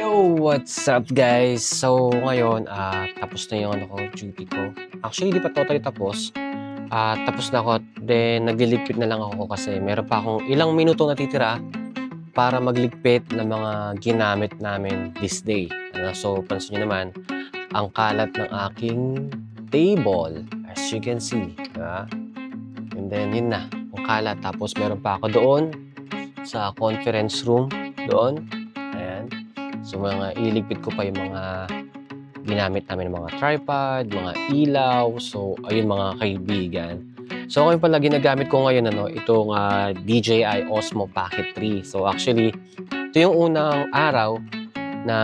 Yo, what's up guys? So ngayon, ah tapos na yung ano ko, duty ko. Actually, di pa totally tapos. Ah tapos na ako, then nagliligpit na lang ako kasi meron pa akong ilang minuto natitira para magligpit ng mga ginamit namin this day. Ano, so, pansin nyo naman, ang kalat ng aking table, as you can see. Diba? And then, yun na, ang kalat. Tapos, meron pa ako doon sa conference room, doon. So, mga iligpit ko pa yung mga ginamit namin mga tripod, mga ilaw. So, ayun mga kaibigan. So, ngayon pala ginagamit ko ngayon ano, itong ah, DJI Osmo Pocket 3. So, actually, ito yung unang araw na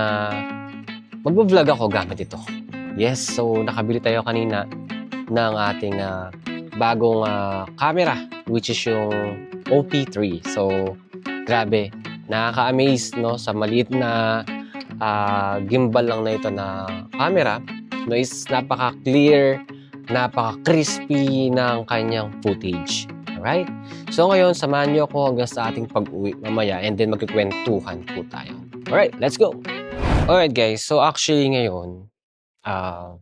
magbo-vlog ako gamit ito. Yes, so nakabili tayo kanina ng ating ah, bagong ah, camera which is yung OP3. So, grabe, nakaka-amaze no sa maliit na ah, gimbal lang na ito na camera no is napaka-clear napaka-crispy ng kanyang footage. Alright? So ngayon, samahan niyo ako hanggang sa ating pag-uwi mamaya and then magkikwentuhan po tayo. Alright, let's go! Alright guys, so actually ngayon, ah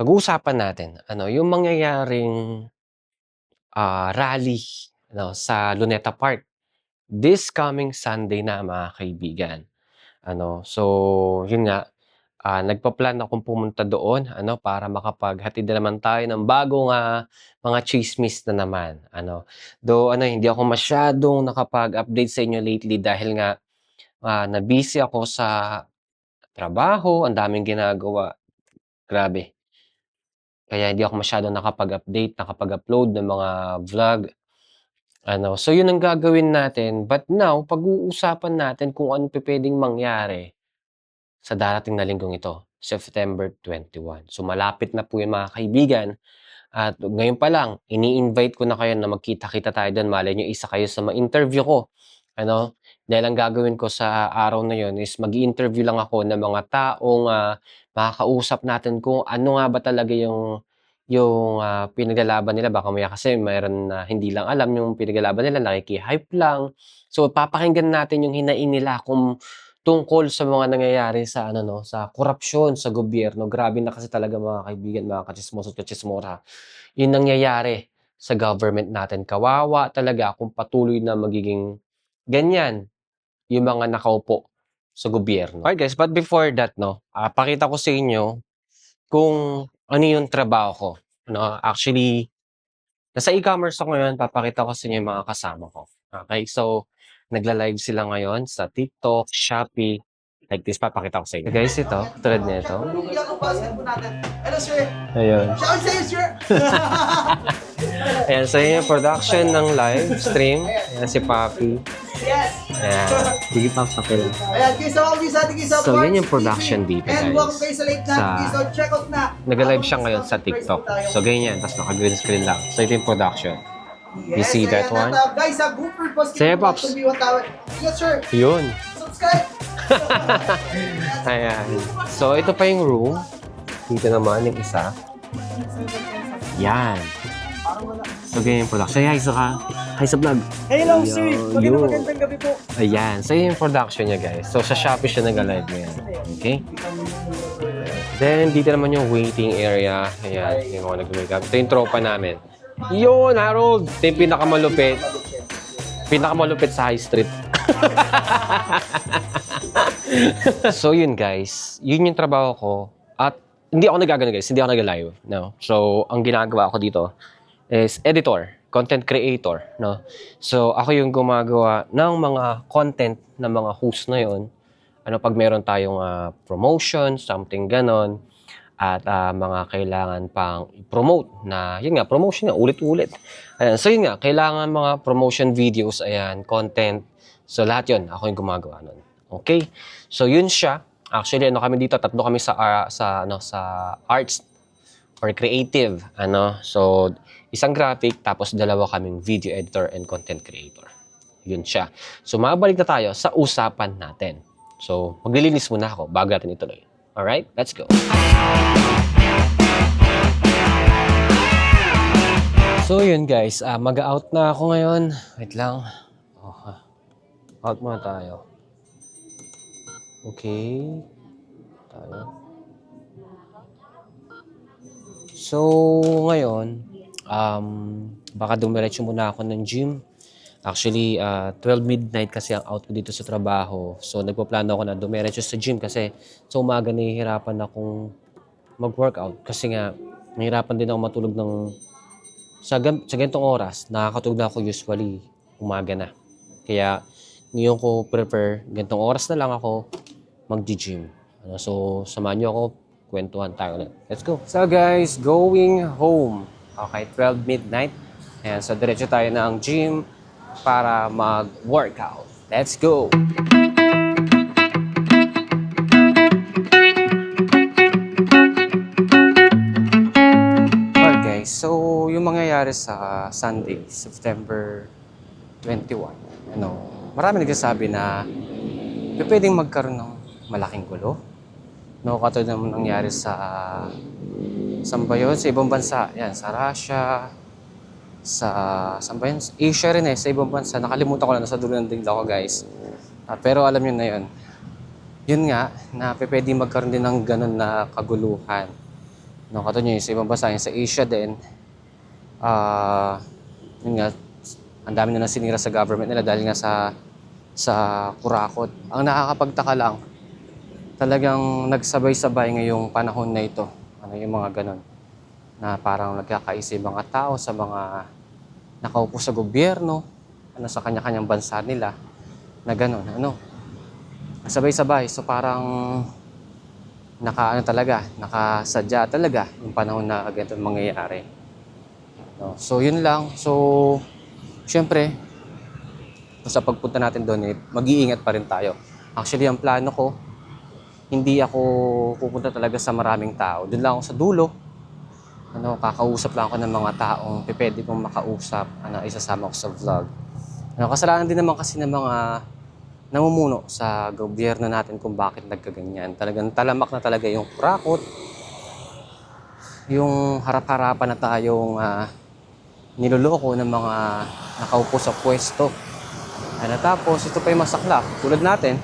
pag-uusapan natin, ano, yung mangyayaring ah, rally ano, sa Luneta Park this coming Sunday na mga kaibigan. Ano, so yun nga, ah, nagpa-plan akong pumunta doon ano para makapaghatid na naman tayo ng bagong ah, mga chismis na naman ano. Though ano hindi ako masyadong nakapag-update sa inyo lately dahil nga ah, na-busy ako sa trabaho, ang daming ginagawa. Grabe. Kaya hindi ako masyadong nakapag-update, nakapag-upload ng mga vlog. Ano, so yun ang gagawin natin. But now, pag-uusapan natin kung ano pwedeng mangyari sa darating na linggong ito, September 21. So malapit na po yun mga kaibigan. At ngayon pa lang, ini-invite ko na kayo na magkita-kita tayo doon. Malay nyo, isa kayo sa ma-interview ko. Ano? Dahil ang gagawin ko sa araw na yun is mag interview lang ako ng mga taong ah, makakausap natin kung ano nga ba talaga yung yung ah, pinaglalaban nila. Baka maya kasi mayroon na hindi lang alam yung pinaglalaban nila, nakiki-hype lang. So papakinggan natin yung hinaing nila kung tungkol sa mga nangyayari sa ano no, sa korupsyon sa gobyerno. Grabe na kasi talaga mga kaibigan, mga kachismoso at kachismora. Yung nangyayari sa government natin. Kawawa talaga kung patuloy na magiging ganyan yung mga nakaupo sa gobyerno. Alright guys, but before that no, ah, pakita ko sa inyo kung ano yung trabaho ko. No, actually, nasa e-commerce ako ngayon, papakita ko sa inyo yung mga kasama ko. Okay, so nagla-live sila ngayon sa TikTok, Shopee, like this, papakita ko sa inyo. Guys, ito, tulad nito. Hello, sir. Ayun. Shout sa'yo, sir. Ayan, yun yung production ng live stream. Ayan si Papi. yes. Ayan. Sige pa, papel. Ayan, kiss ako, kiss ako, kiss ako. So, yun yung production dito, And guys. welcome kayo sa late Sa- night. So, check out na. Nag-live siya ngayon sa TikTok. So, ganyan. Tapos naka-green screen lang. So, ito yung production. you see that one? guys, sa Gooper Post. Sige, Pops. Yes, sir. Yun. Subscribe. Ayan. So, ito pa yung room. Dito naman yung isa. Yan. So, ganyan yung production. Hi, sa ka. Hi sa vlog. Hello, sir! Magandang magandang gabi po. Ayan. So, yun yung production niya, guys. So, sa Shopee siya nag-live ngayon. Okay? Then, dito naman yung waiting area. Ayan. Yung mga nag-makeup. Ito yung tropa namin. Yun, Harold! Ito yung pinakamalupit. Pinakamalupit sa high street. so, yun, guys. Yun yung trabaho ko. At hindi ako nagagano, guys. Hindi ako nag-live. No? So, ang ginagawa ko dito is editor, content creator, no? So, ako yung gumagawa ng mga content ng mga host na yon. Ano pag meron tayong ah, promotion, something ganon, at ah, mga kailangan pang i-promote na, yun nga, promotion nga, ulit-ulit. Ayan, so yun nga, kailangan mga promotion videos, ayan, content. So, lahat yun, ako yung gumagawa nun. Okay? So, yun siya. Actually, ano kami dito, tatlo kami sa, ah, sa, ano, sa arts or creative. Ano? So, isang graphic, tapos dalawa kaming video editor and content creator. Yun siya. So, mabalik na tayo sa usapan natin. So, maglilinis muna ako bago natin ituloy. Alright? Let's go. So, yun guys. ah Mag-out na ako ngayon. Wait lang. Oh, ah. out muna tayo. Okay. Tayo. So, ngayon, um, baka dumiretso muna ako ng gym. Actually, ah, 12 midnight kasi ang out ko dito sa trabaho. So, nagpaplano ako na dumiretso sa gym kasi sa umaga nahihirapan akong mag-workout. Kasi nga, nahihirapan din ako matulog ng sa, sa ganitong oras. Nakakatulog na ako usually umaga na. Kaya, ngayon ko prefer, ganitong oras na lang ako mag-gym. Ano, so, samahan niyo ako, kwentuhan tayo ulit. Let's go. So guys, going home. Okay, 12 midnight. Ayan, so diretso tayo ang gym para mag-workout. Let's go! Guys, so yung mangyayari sa Sunday, September 21, ano, marami nagsasabi na pwedeng magkaroon ng malaking gulo. No, katulad ng nangyari sa saan ba yun? Sa ibang bansa. Yan, sa Russia, sa saan ba yun? Asia rin eh, sa ibang bansa. Nakalimutan ko na, nasa dulo ng dingla ko guys. Ah, pero alam nyo na yun. Yun nga, na pwede magkaroon din ng ganun na kaguluhan. No, katulad nyo, sa ibang bansa, yung sa Asia din, ah, yun nga, ang dami na sinira sa government nila dahil nga sa sa kurakot. Ang nakakapagtaka lang, talagang nagsabay-sabay ngayong panahon na ito. Ano yung mga ganun. Na parang nagkakaisa yung mga tao sa mga nakaupo sa gobyerno, ano sa kanya-kanyang bansa nila, na ganun. Ano? Sabay-sabay. So parang naka ano talaga, nakasadya talaga yung panahon na ganito mangyayari. No? So yun lang. So syempre, sa pagpunta natin doon, eh, mag-iingat pa rin tayo. Actually, ang plano ko, hindi ako pupunta talaga sa maraming tao. Doon lang ako sa dulo. Ano, kakausap lang ako ng mga taong pwede kong makausap, ano, isasama ko sa vlog. Ano, kasalanan din naman kasi ng mga namumuno sa gobyerno natin kung bakit nagkaganyan. Talagang talamak na talaga yung kurakot, yung harap-harapan na tayong ah, niloloko ng mga nakaupo sa pwesto. Ano, tapos, ito pa yung masaklap. Tulad natin,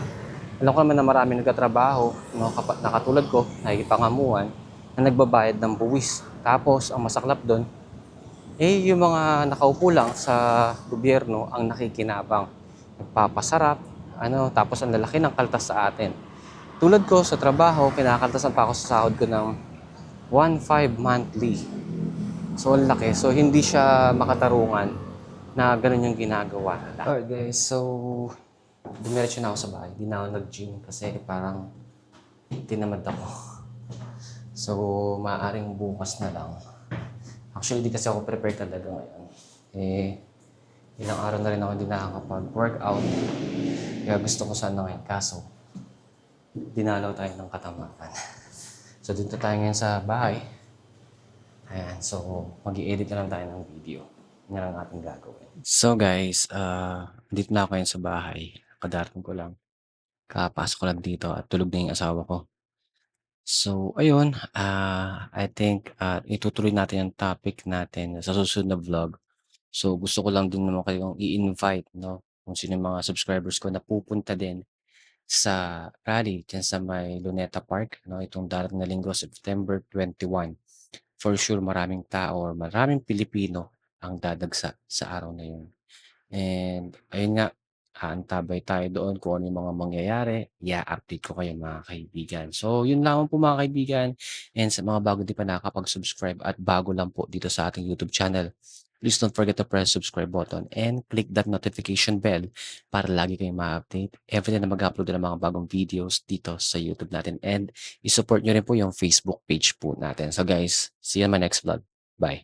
alam ko naman na marami nagkatrabaho, no, kapa- nakatulad ko, nakikipangamuan, na nagbabayad ng buwis. Tapos, ang masaklap doon, eh, yung mga nakaupo lang sa gobyerno ang nakikinabang. Nagpapasarap, ano, tapos ang lalaki ng kaltas sa atin. Tulad ko sa trabaho, kinakaltasan pa ako sa sahod ko ng 1.5 monthly. So, ang laki. So, hindi siya makatarungan na ganun yung ginagawa nila. Alright guys, so dumiretso na ako sa bahay. Hindi na ako nag-gym kasi parang tinamad ako. So, maaaring bukas na lang. Actually, di kasi ako prepared talaga ngayon. Eh, ilang araw na rin ako hindi nakakapag-workout. Kaya gusto ko sana ngayon. Kaso, dinalaw tayo ng katamaran. So, dito tayo ngayon sa bahay. Ayan, so mag-i-edit na lang tayo ng video. Yan ang ating gagawin. So guys, uh, dito na ako ngayon sa bahay. Kadarating ko lang. Kapasok ko lang dito at tulog na yung asawa ko. So, ayun, ah, I think ah, itutuloy natin yung topic natin sa susunod na vlog. So, gusto ko lang din naman kayong i-invite, no? Kung sino yung mga subscribers ko na pupunta din sa rally dyan sa may Luneta Park, no? Itong darating na linggo, September 21. For sure, maraming tao or maraming Pilipino ang dadagsa sa araw na yun. And ayun nga, aantabay tayo doon kung ano yung mga mangyayari. I-update ko kayo mga kaibigan. So, yun lamang po mga kaibigan. And sa mga bago di pa nakakapag-subscribe at bago lang po dito sa ating YouTube channel, please don't forget to press subscribe button and click that notification bell para lagi kayong ma-update every time na mag-upload ng mga bagong videos dito sa YouTube natin. And i-support nyo rin po yung Facebook page po natin. So guys, see you in my next vlog. Bye.